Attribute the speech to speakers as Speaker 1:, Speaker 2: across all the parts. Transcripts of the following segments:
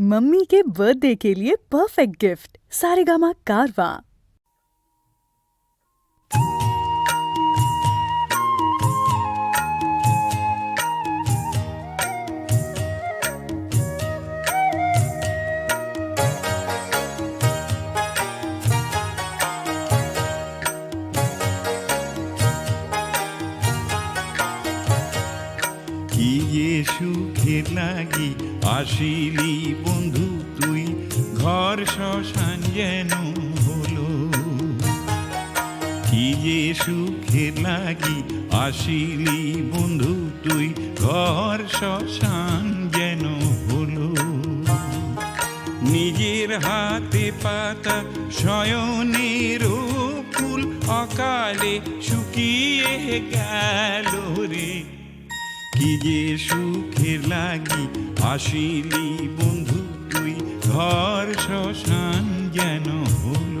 Speaker 1: Mummy के birthday के लिए परफेक्ट गिफ्ट सारेगामा कारवा।
Speaker 2: ये शू खेलना लागी আসিলি বন্ধু তুই, ঘর শ্মশান যেন হলো। কি যে সুখের লাগি আসিলি বন্ধু তুই, ঘর শ্মশান যেন হলো। নিজের হাতে পাতা শয়নের ফুল, অকালে শুকিয়ে গেল রে। যে সুখের লাগি আসিলি বন্ধু তুই ঘর শ্মশান যেন হলো।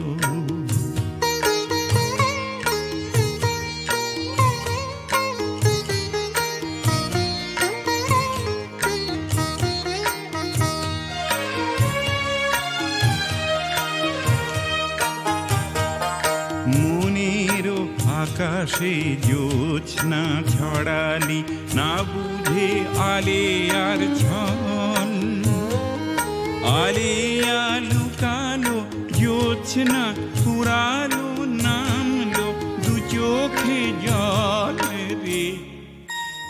Speaker 2: আকাশে জোছনা ছড়ালি, না বুঝে আলে আর ছল আলে আলু কালো জোছনা পুরালো, নামলো দু চোখে জল রে।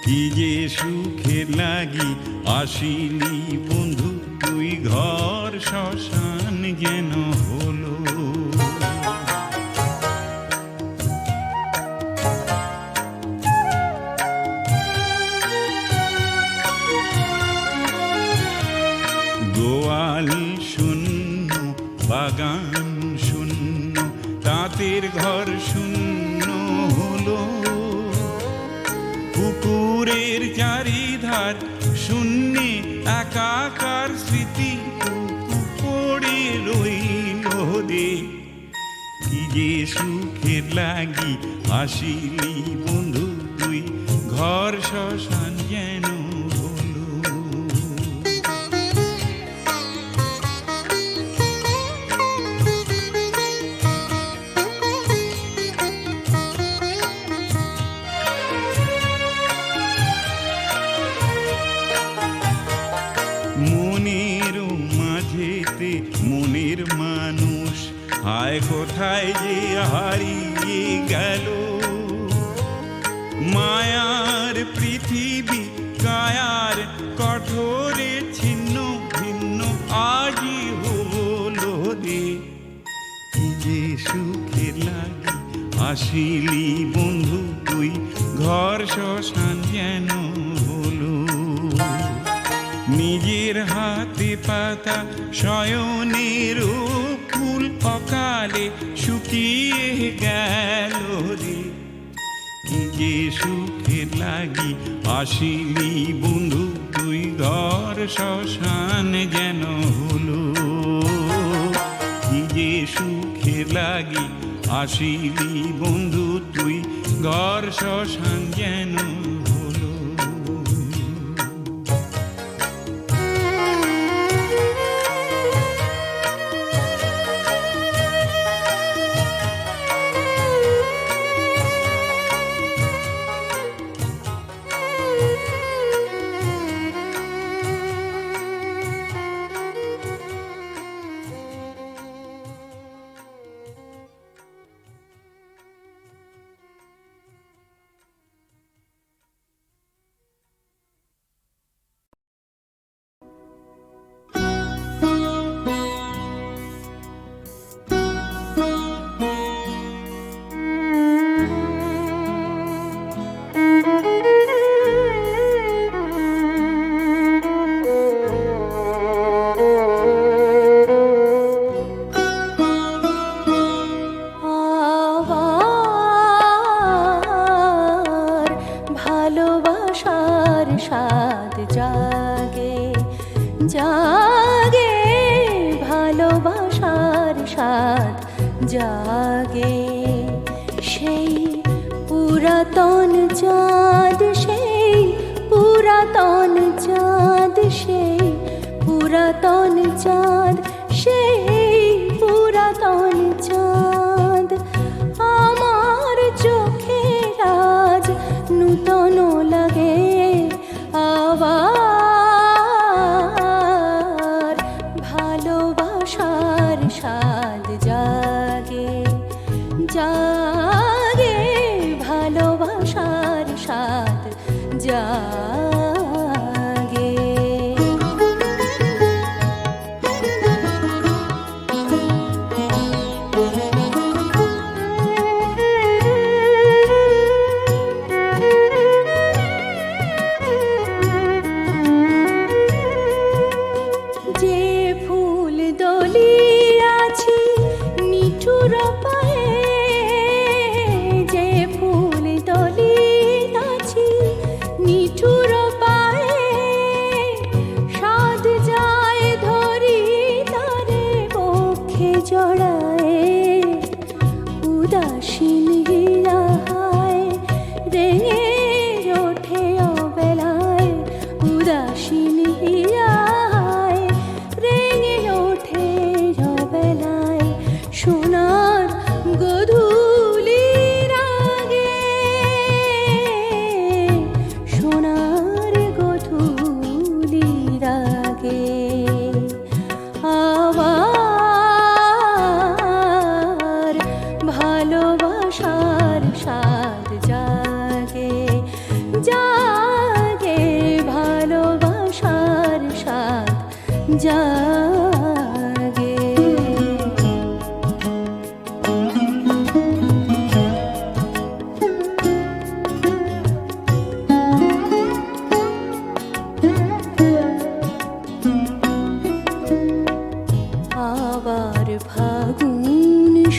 Speaker 2: কি যে সুখে লাগি, আসিলি বন্ধু, তুই ঘর শ্মশান যেন হলো। তাঁতের ঘর শূন্য হলো। পুকুরের চারিধার শূন্যে একাকার স্মৃতি পড়ে রইল রে। কি যে সুখের লাগি আসিলি বন্ধু তুই ঘর শ্মশান কোথায় যে হারিয়ে গেল? মায়ার পৃথিবী কায়ার কঠোরে ছিন্ন ভিন্ন আজি হলো রে। কি যে সুখে লাগি আসিলি বন্ধু তুই, ঘর শ্মশান যেন হলো। নিজের হাতে পাতা শয়নের অকালে শুকিয়ে গেল রে। কি যে সুখের লাগি আসিলি বন্ধু, তুই ঘর শ্মশান যেন হলো। কি যে সুখের লাগি আসিলি বন্ধু, তুই ঘর শ্মশান যেন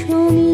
Speaker 3: Mon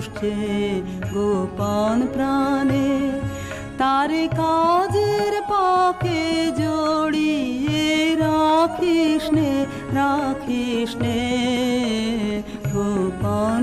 Speaker 3: নিষ্ঠা
Speaker 4: গোপন প্রাণে তার কাজের পাকে জড়িয়ে রাখিস নে রাখিস নে গোপন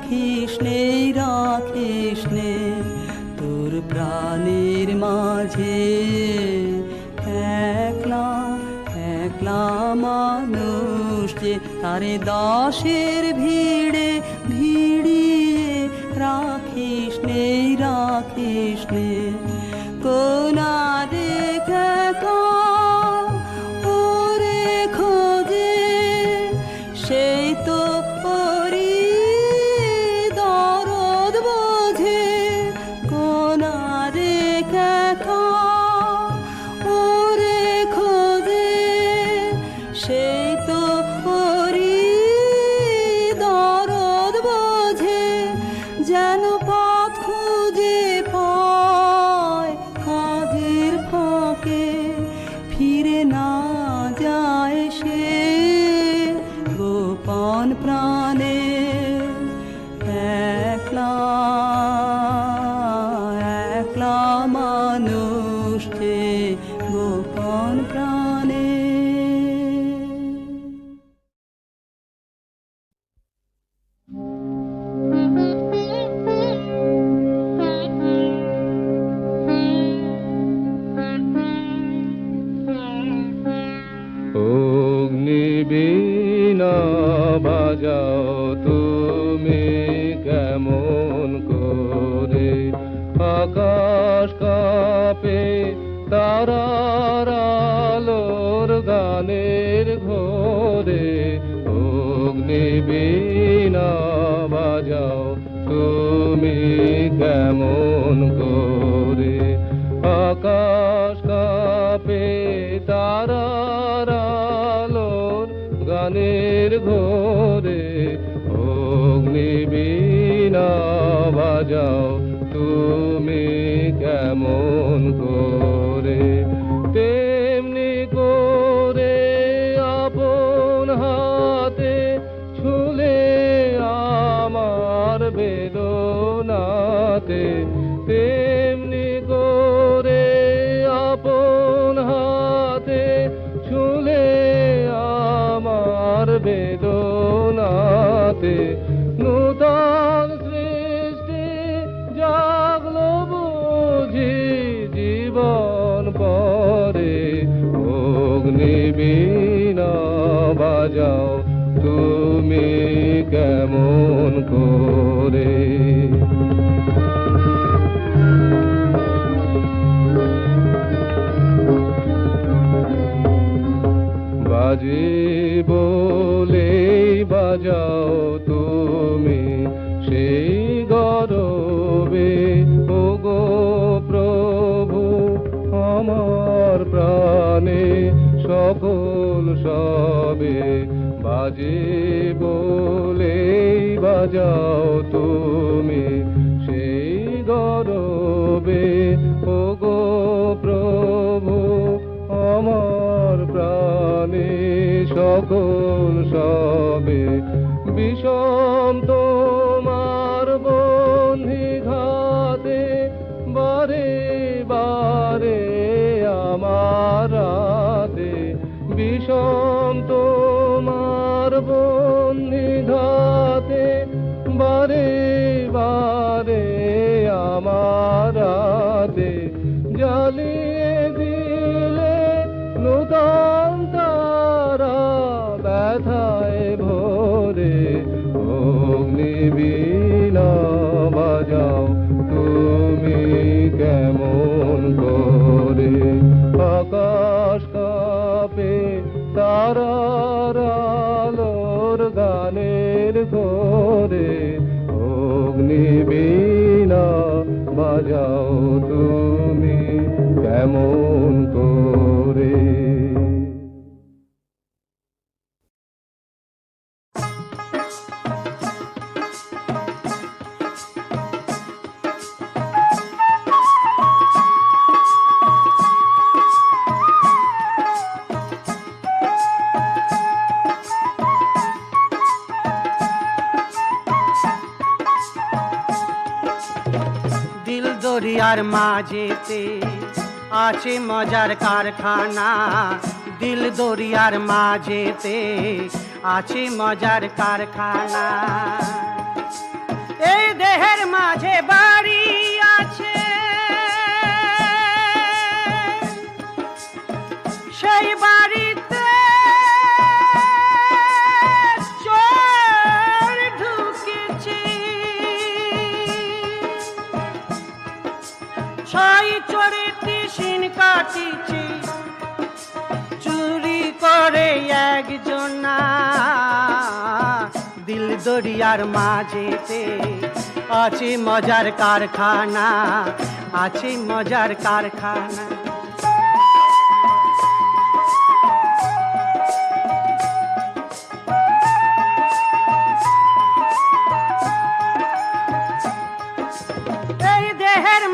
Speaker 4: রাখিস নেই, রাখিস নে। তোর প্রাণের মাঝে একলা একলা মানুষ যে তারে দশের ভিড়ে ভিড়িয়ে রাখিস নেই, রাখিস নে। কোনা
Speaker 5: তারার গানের ঘোরে অগ্নিবীণা বাজাও, তুমি কেমন করে? আকাশ কাপে, তারার গানের ঘোরে অগ্নিবীণা বাজাও, তুমি কেমন করে? বেদনাতে তেমনি করে আপন হাতে ছুলে আমার বেদনাতে নূতন সৃষ্টি জাগলো বুঝি জীবন পরে। অগ্নিবীণা বাজাও, তুমি কেমন করে? বাজাও তুমি সেই গরবে। ও গো প্রভু, আমার প্রাণে সকল সবে বাজে বলে বাজাও তুমি সেই গরবে। ও গো প্রভু, আমার প্রাণে সকল সবে বিষম তোমার বন্ধি ঘাতে বারে বারে আমার রাতে বিষম তোমার বন্ধি ঘাতে বারে বারে আমার রাতে জ্বালিয়ে দিলে নূতন অগ্নিবীণা বাজাও, তুমি কেমন করে? আকাশ কাপে, তারার আলোর গানের ঘোরে। অগ্নিবীণা বাজাও, তুমি কেমন
Speaker 6: দরিয়ার মাঝেতে আছে মজার কারখানা, দিল দরিয়ার মাঝেতে আছে মজার কারখানা। এই দেহের মাঝে বাড়ি আছে। সেই বাড়িতে একজনা দিল দরিয়ার মাঝেতে আছে মজার কারখানা আছে মজার কারখানা। এই দেহের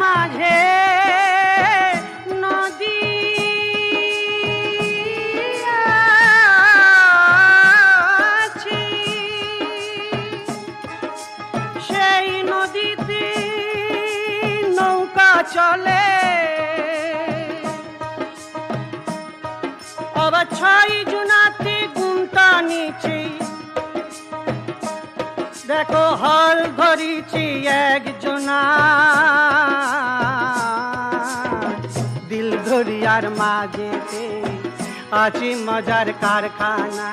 Speaker 6: দেখো হল ধরিছি একজনা। দিল ধরিয়ার মাঝেতে আছি মজার কারখানা।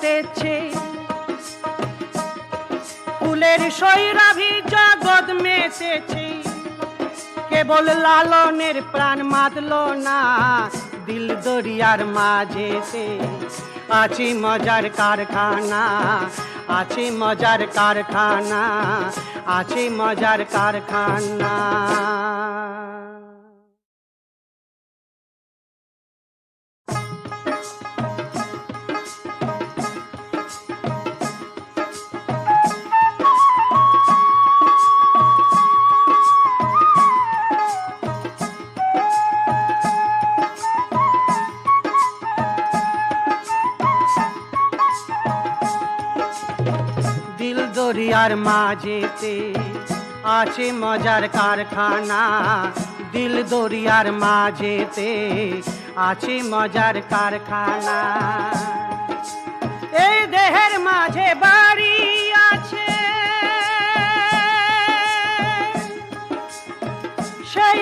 Speaker 6: ফুটেছে ফুলের সৈরাভি জগৎ মেতেছে। কেবল লালনের প্রাণ মাতল না, দিল দরিয়ার মাঝেতে। আছি মজার কারখানা, আছে মজার কারখানা, আছে মজার কারখানা। দরিয়ার মাঝেতে আছে মজার কারখানা। দিল দরিয়ার মাঝেতে আছে মজার কারখানা। এই দেহের মাঝে বাড়ি আছে। সেই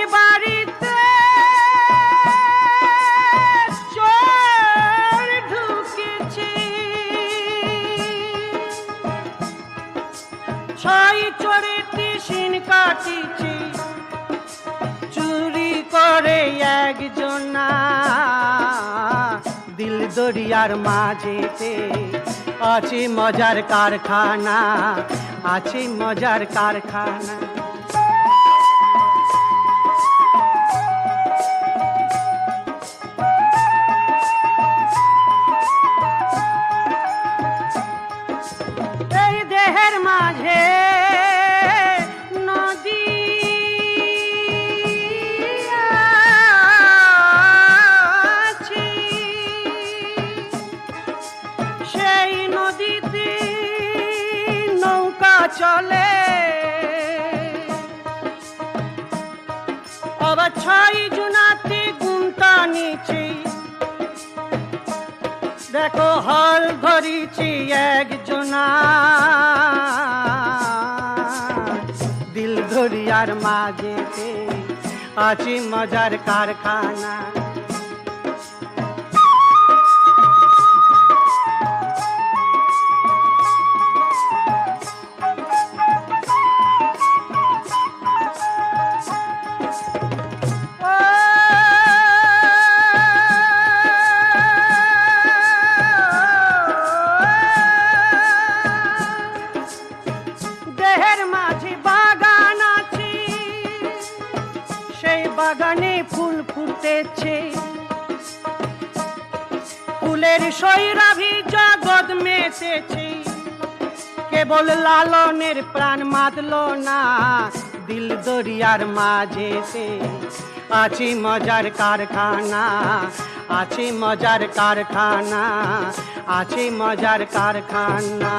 Speaker 6: করে একজনা। দিল দরিয়ার মাঝেতে আছে মজার কারখানা আছে মজার কারখানা। চলে। ছয় জুনাতে গুমটা নিচে। দেখো, হল ধরিছি একজনা। দিল ধরিয়ার মাঝেতে আছি মজার কারখানা। ফুটেছে ফুলের সৈরাভি জগৎ মেতেছে। কেবল লালনের প্রাণ মাতল না, দিল দরিয়ার মাঝেতে। আছে মজার কারখানা, আছে মজার কারখানা, আছে মজার কারখানা।